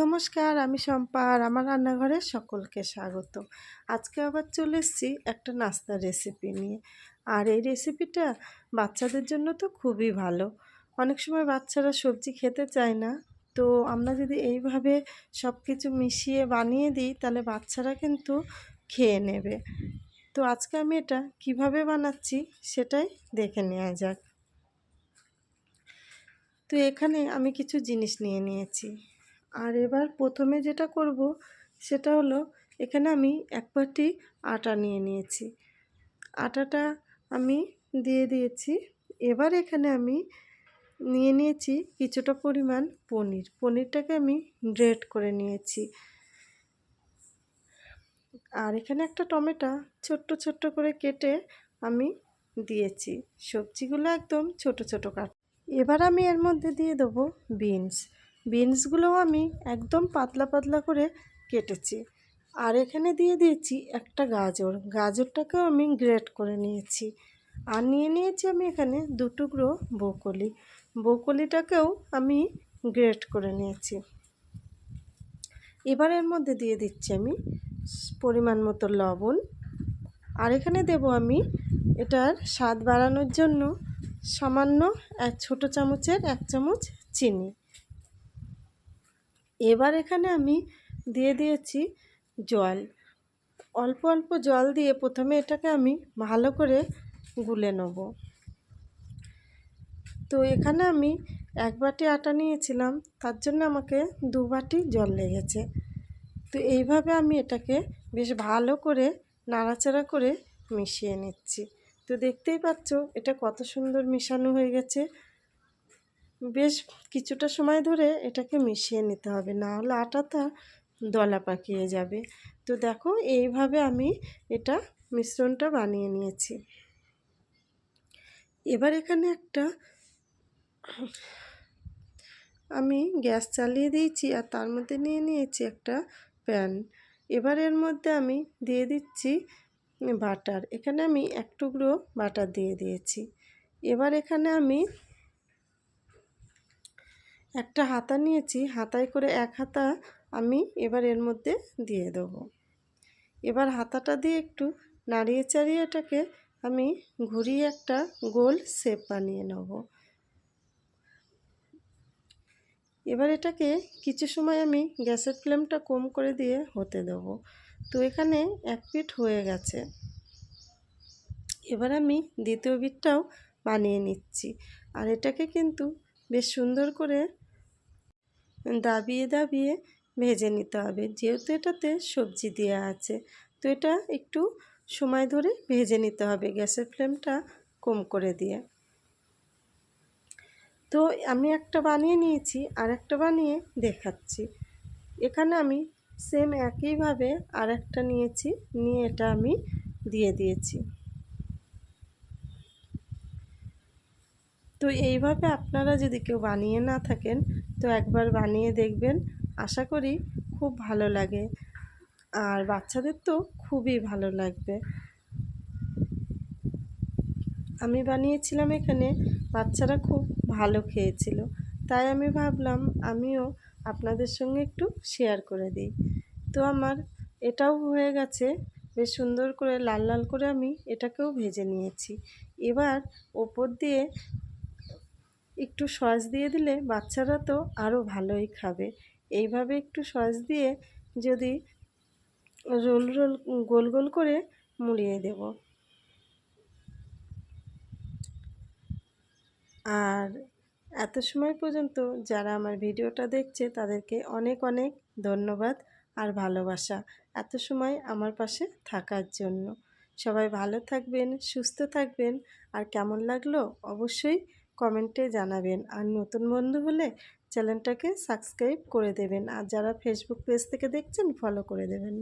নমস্কার, আমি শম্পা আর আমার রান্নাঘরে সকলকে স্বাগত। আজকে আবার চলে এসেছি একটা নাস্তার রেসিপি নিয়ে। আর এই রেসিপিটা বাচ্চাদের জন্য তো খুবই ভালো। অনেক সময় বাচ্চারা সবজি খেতে চায় না। তো আমরা যদি এইভাবে সব কিছু মিশিয়ে বানিয়ে দিই, তাহলে বাচ্চারা কিন্তু খেয়ে নেবে। তো আজকে আমি এটা কীভাবে বানাচ্ছি সেটাই দেখে নেওয়া যাক। তো এখানে আমি কিছু জিনিস নিয়ে নিয়েছি। আর এবার প্রথমে যেটা করব সেটা হলো এখানে আমি এক বাটি আটা নিয়ে নিয়েছি। আটাটা আমি দিয়ে দিয়েছি। এবার এখানে আমি নিয়ে নিয়েছি কিছুটা পরিমাণ পনির। পনিরটাকে আমি গ্রেট করে নিয়েছি। আর এখানে একটা টমেটো ছোট্ট ছোট্ট করে কেটে আমি দিয়েছি। সবজিগুলো একদম ছোট ছোট কাট। এবার আমি এর মধ্যে দিয়ে দেবো বিনস। বিনসগুলোও আমি একদম পাতলা পাতলা করে কেটেছি। আর এখানে দিয়ে দিয়েছি একটা গাজর। গাজরটাকেও আমি গ্রেট করে নিয়েছি। আর নিয়ে নিয়েছি আমি এখানে দু টুকরো বকলি বকলিটাকেও আমি গ্রেট করে নিয়েছি। এবার এর মধ্যে দিয়ে দিচ্ছি আমি পরিমাণ মতো লবণ। আর এখানে দেব আমি এটার স্বাদ বাড়ানোর জন্য সামান্য এক ছোটো চামচের এক চামচ চিনি। এবার এখানে আমি দিয়ে দিয়েছি জল। অল্প অল্প জল দিয়ে প্রথমে এটাকে আমি ভালো করে গুলে নেব। তো এখানে আমি এক বাটি আটা নিয়েছিলাম, তার জন্য আমাকে দু বাটি জল লেগেছে। তো এইভাবে আমি এটাকে বেশ ভালো করে নাড়াচাড়া করে মিশিয়ে নিচ্ছি। তো দেখতেই পাচ্ছ, এটা কত সুন্দর মিশানো হয়ে গেছে। বেশ কিছুটা সময় ধরে এটাকে মিশিয়ে নিতে হবে, না হলে আটাটা দলা পাকিয়ে যাবে। তো দেখো, এইভাবে আমি এটা মিশ্রণটা বানিয়ে নিয়েছি। এবার এখানে একটা আমি গ্যাস চালিয়ে দিয়েছি আর তার মধ্যে নিয়ে নিয়েছি একটা প্যান। এবার এর মধ্যে আমি দিয়ে দিচ্ছি বাটার। এখানে আমি এক টুকরো বাটার দিয়ে দিয়েছি। এবার এখানে আমি একটা হাতা নিয়েছি, হাতায় করে এক হাতা আমি এবার এর মধ্যে দিয়ে দেবো। এবার হাতাটা দিয়ে একটু নাড়িয়ে চাড়িয়ে এটাকে আমি ঘুরিয়ে একটা গোল শেপ বানিয়ে নেব। এবার এটাকে কিছু সময় আমি গ্যাসের ফ্লেমটা কম করে দিয়ে হতে দেবো। তো এখানে এক পিঠ হয়ে গেছে। এবার আমি দ্বিতীয় বিটটাও বানিয়ে নিচ্ছি। আর এটাকে কিন্তু বেশ সুন্দর করে দাবিয়ে দাবিয়ে ভেজে নিতে হবে। যেহেতু এটাতে সবজি দেওয়া আছে, তো এটা একটু সময় ধরে ভেজে নিতে হবে গ্যাসের ফ্লেমটা কম করে দিয়ে। তো আমি একটা বানিয়ে নিয়েছি, আর একটা বানিয়ে দেখাচ্ছি। এখানে আমি সেম একইভাবে আর একটা নিয়েছি, নিয়ে এটা আমি দিয়ে দিয়েছি। তো এইভাবে আপনারা যদি কেউ বানিয়ে না থাকেন, তো একবার বানিয়ে দেখবেন। আশা করি খুব ভালো লাগে। আর বাচ্চাদের তো খুবই ভালো লাগবে। আমি বানিয়েছিলাম এখানে, বাচ্চারা খুব ভালো খেয়েছিল। তাই আমি ভাবলাম, আমিও আপনাদের সঙ্গে একটু শেয়ার করে দিই। তো আমার এটাও হয়ে গেছে, বেশ সুন্দর করে লাল লাল করে আমি এটাকেও ভেজে নিয়েছি। এবার ওপর দিয়ে একটু সস দিয়ে দিলে বাচ্চারা তো আরও ভালোই খাবে। এইভাবে একটু সস দিয়ে যদি রোল রোল গোল গোল করে মুড়িয়ে দেব। আর এত সময় পর্যন্ত যারা আমার ভিডিওটা দেখছে তাদেরকে অনেক অনেক ধন্যবাদ আর ভালোবাসা এত সময় আমার পাশে থাকার জন্য। সবাই ভালো থাকবেন, সুস্থ থাকবেন আর কেমন লাগল অবশ্যই কমেন্টে জানাবেন। আর নতুন বন্ধু হলে চ্যানেলটাকে সাবস্ক্রাইব করে দেবেন। আর যারা ফেসবুক পেজ থেকে দেখছেন ফলো করে দেবেন।